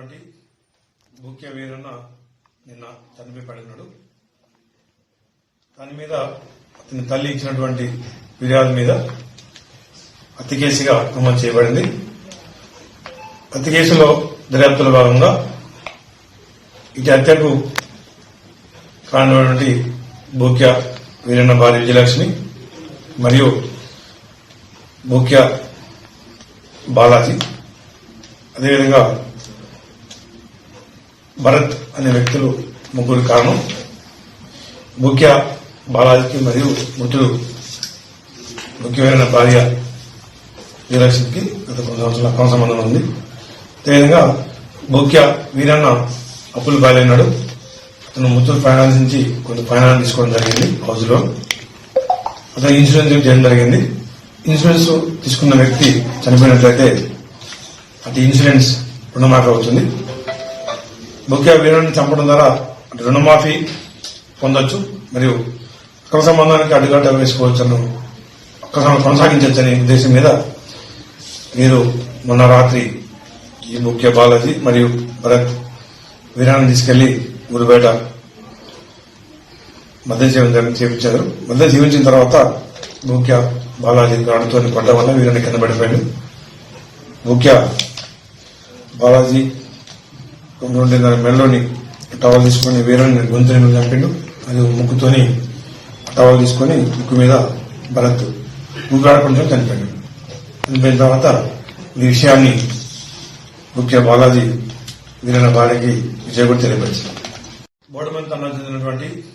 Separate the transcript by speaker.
Speaker 1: ఉన్నటువంటి ముఖ్య వీరన్న నిన్న తనిపై పడినాడు. దాని మీద అతని తల్లి ఇచ్చినటువంటి ఫిర్యాదు మీద హత్య కేసుగా నమోదు చేయబడింది. హత్య కేసులో దర్యాప్తులో భాగంగా ఇటు హత్యకు కారణమైనటువంటి భూక్య వీరన్న భార్య విజయలక్ష్మి మరియు భూక్య బాలాజీ. అదేవిధంగా భరత్ అనే వ్యక్తులు ముగ్గురు కారణం. ముఖ్య బాలాజీకి మరియు మృతుడు ముఖ్యమైన భార్య వీరలక్ష్మికి గత కొన్ని సంవత్సరాల అక్రమ సంబంధం ఉంది. అదేవిధంగా ముఖ్య వీరన్న అప్పులు బాలైనాడు అతను ముత్తూరు ఫైనాన్స్ నుంచి కొంత ఫైనాన్స్ తీసుకోవడం జరిగింది హౌస్ లోన్ అతను ఇన్సూరెన్స్ చేయడం జరిగింది. ఇన్సూరెన్స్ తీసుకున్న వ్యక్తి చనిపోయినట్లయితే అది ఇన్సూరెన్స్ రుణమాఫీ అవుతుంది. ముఖ్య వీరుని చంపడం ద్వారా రుణమాఫీ పొందొచ్చు మరియు అక్రమ సంబంధానికి అడ్డుగట్ట వేసుకోవచ్చను అక్రమ కొనసాగించవచ్చనే ఉద్దేశం మీద మీరు మొన్న రాత్రి ఈ ముఖ్య బాలాజీ మరియు భరత్ వీరాన్ని తీసుకెళ్ళి ఊరు మధ్య జీవనం జీవించారు మధ్య జీవించిన తర్వాత ముఖ్య బాలాజీ గాడితో కొట్టడం వల్ల వీరిని కింద పడిపోయాడు. ముఖ్య బాలాజీ ఉండే దాని మెడలోని టవల్ తీసుకొని వీరుని గొంతుని మీద చంపిండు. అది ముక్కుతోని టవల్ తీసుకొని ముక్కు మీద భరత్ ఊగాడకుండా చనిపోయాడు. చనిపోయిన తర్వాత ఈ విషయాన్ని ముఖ్య బాలాజీ వీరన్న భార్యకి విజయగుడి తెలియపరిచారు బోడమంత చెందినటువంటి